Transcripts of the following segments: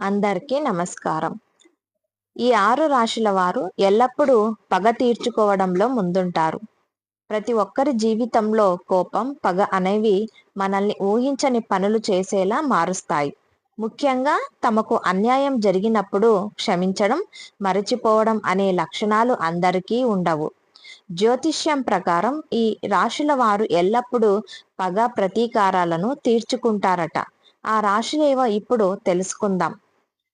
అందరికీ నమస్కారం. ఈ ఆరు రాశుల వారు ఎల్లప్పుడూ పగ తీర్చుకోవడంలో ముందుంటారు. ప్రతి ఒక్కరి జీవితంలో కోపం పగ అనేవి మనల్ని ఊహించని పనులు చేసేలా మారుస్తాయి. ముఖ్యంగా తమకు అన్యాయం జరిగినప్పుడు క్షమించడం మరచిపోవడం అనే లక్షణాలు అందరికీ ఉండవు. జ్యోతిష్యం ప్రకారం ఈ రాశుల వారు ఎల్లప్పుడూ పగ ప్రతీకారాలను తీర్చుకుంటారట. ఆ రాశులేవో ఇప్పుడు తెలుసుకుందాం.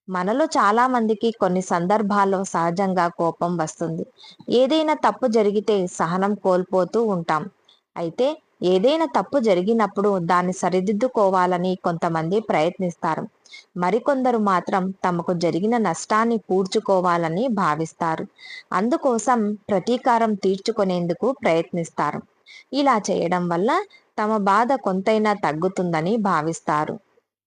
మనలో చాలా మందికి కొన్ని సందర్భాల్లో సహజంగా కోపం వస్తుంది. ఏదైనా తప్పు జరిగితే సహనం కోల్పోతూ ఉంటాం. అయితే ఏదైనా తప్పు జరిగినప్పుడు దాన్ని సరిదిద్దుకోవాలని కొంతమంది ప్రయత్నిస్తారు. మరికొందరు మాత్రం తమకు జరిగిన నష్టాన్ని పూడ్చుకోవాలని భావిస్తారు. అందుకోసం ప్రతీకారం తీర్చుకునేందుకు ప్రయత్నిస్తారు. ఇలా చేయడం వల్ల తమ బాధ కొంతైనా తగ్గుతుందని భావిస్తారు.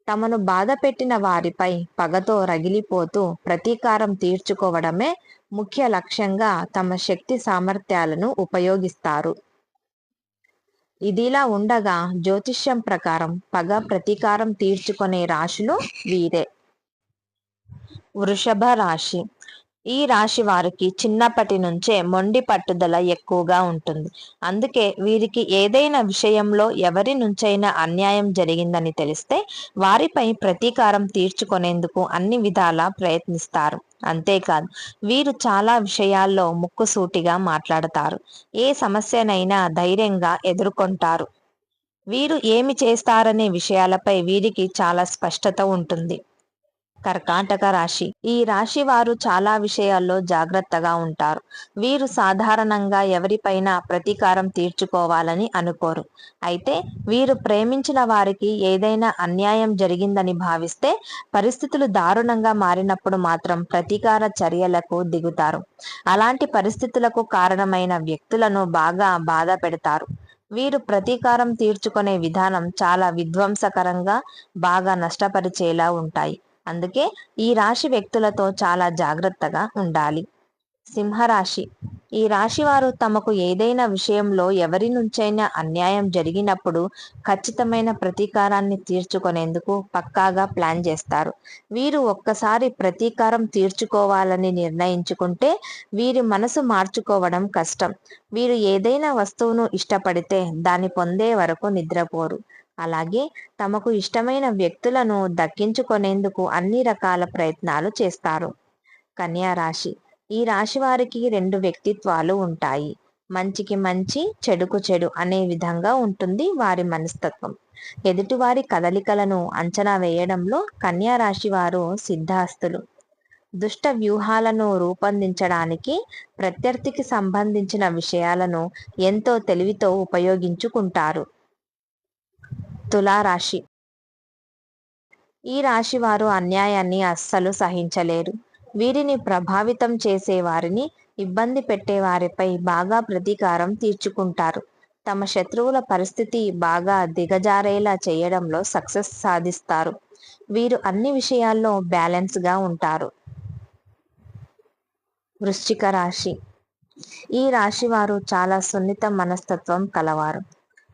తమను బాధ పెట్టిన వారిపై పగతో రగిలిపోతూ ప్రతీకారం తీర్చుకోవడమే ముఖ్య లక్ష్యంగా తమ శక్తి సామర్థ్యాలను ఉపయోగిస్తారు. ఇదిలా ఉండగా జ్యోతిష్యం ప్రకారం పగ ప్రతీకారం తీర్చుకునే రాశులు వీరే. వృషభ రాశి ఈ రాశి వారికి చిన్నప్పటి నుంచే మొండి పట్టుదల ఎక్కువగా ఉంటుంది. అందుకే వీరికి ఏదైనా విషయంలో ఎవరి నుంచైనా అన్యాయం జరిగిందని తెలిస్తే వారిపై ప్రతీకారం తీర్చుకునేందుకు అన్ని విధాలా ప్రయత్నిస్తారు. అంతేకాదు వీరు చాలా విషయాల్లో ముక్కుసూటిగా మాట్లాడతారు. ఏ సమస్యనైనా ధైర్యంగా ఎదుర్కొంటారు. వీరు ఏమి చేస్తారనే విషయాలపై వీరికి చాలా స్పష్టత ఉంటుంది. కర్కాటక రాశి. ఈ రాశి వారు చాలా విషయాల్లో జాగ్రత్తగా ఉంటారు. వీరు సాధారణంగా ఎవరిపైన ప్రతీకారం తీర్చుకోవాలని అనుకోరు. అయితే వీరు ప్రేమించిన వారికి ఏదైనా అన్యాయం జరిగిందని భావిస్తే పరిస్థితులు దారుణంగా మారినప్పుడు మాత్రం ప్రతీకార చర్యలకు దిగుతారు. అలాంటి పరిస్థితులకు కారణమైన వ్యక్తులను బాగా బాధ పెడతారు. వీరు ప్రతీకారం తీర్చుకునే విధానం చాలా విధ్వంసకరంగా బాగా నష్టపరిచేలా ఉంటాయి. అందుకే ఈ రాశి వ్యక్తులతో చాలా జాగ్రత్తగా ఉండాలి. సింహరాశి. ఈ రాశి వారు తమకు ఏదైనా విషయంలో ఎవరి నుంచైనా అన్యాయం జరిగినప్పుడు ఖచ్చితమైన ప్రతీకారాన్ని తీర్చుకునేందుకు పక్కాగా ప్లాన్ చేస్తారు. వీరు ఒక్కసారి ప్రతీకారం తీర్చుకోవాలని నిర్ణయించుకుంటే వీరి మనసు మార్చుకోవడం కష్టం. వీరు ఏదైనా వస్తువును ఇష్టపడితే దాన్ని పొందే వరకు నిద్రపోరు. అలాగే తమకు ఇష్టమైన వ్యక్తులను దక్కించుకునేందుకు అన్ని రకాల ప్రయత్నాలు చేస్తారు. కన్యా రాశి. ఈ రాశి వారికి రెండు వ్యక్తిత్వాలు ఉంటాయి. మంచికి మంచి చెడుకు చెడు అనే విధంగా ఉంటుంది వారి మనస్తత్వం. ఎదుటివారి కదలికలను అంచనా వేయడంలో కన్యా రాశి వారు సిద్ధాస్తులు. దుష్ట వ్యూహాలను రూపొందించడానికి ప్రత్యర్థికి సంబంధించిన విషయాలను ఎంతో తెలివితో ఉపయోగించుకుంటారు. తులారాశి. ఈ రాశి వారు అన్యాయాన్ని అస్సలు సహించలేరు. వీరిని ప్రభావితం చేసే వారిని ఇబ్బంది పెట్టే వారిపై బాగా ప్రతీకారం తీర్చుకుంటారు. తమ శత్రువుల పరిస్థితి బాగా దిగజారేలా చేయడంలో సక్సెస్ సాధిస్తారు. వీరు అన్ని విషయాల్లో బ్యాలెన్స్గా ఉంటారు. వృశ్చిక రాశి. ఈ రాశి వారు చాలా సున్నిత మనస్తత్వం కలవారు.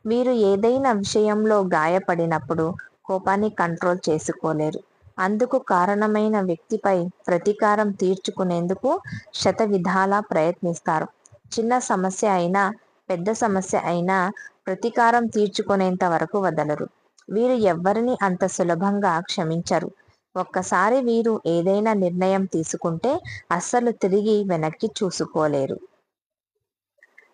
వీరు ఏదైనా విషయంలో గాయపడినప్పుడు కోపాన్ని కంట్రోల్ చేసుకోలేరు. అందుకు కారణమైన వ్యక్తిపై ప్రతీకారం తీర్చుకునేందుకు శత విధాలా ప్రయత్నిస్తారు. చిన్న సమస్య అయినా పెద్ద సమస్య అయినా ప్రతీకారం తీర్చుకునేంత వరకు వదలరు. వీరు ఎవ్వరిని అంత సులభంగా క్షమించరు. ఒక్కసారి వీరు ఏదైనా నిర్ణయం తీసుకుంటే అస్సలు తిరిగి వెనక్కి చూసుకోలేరు.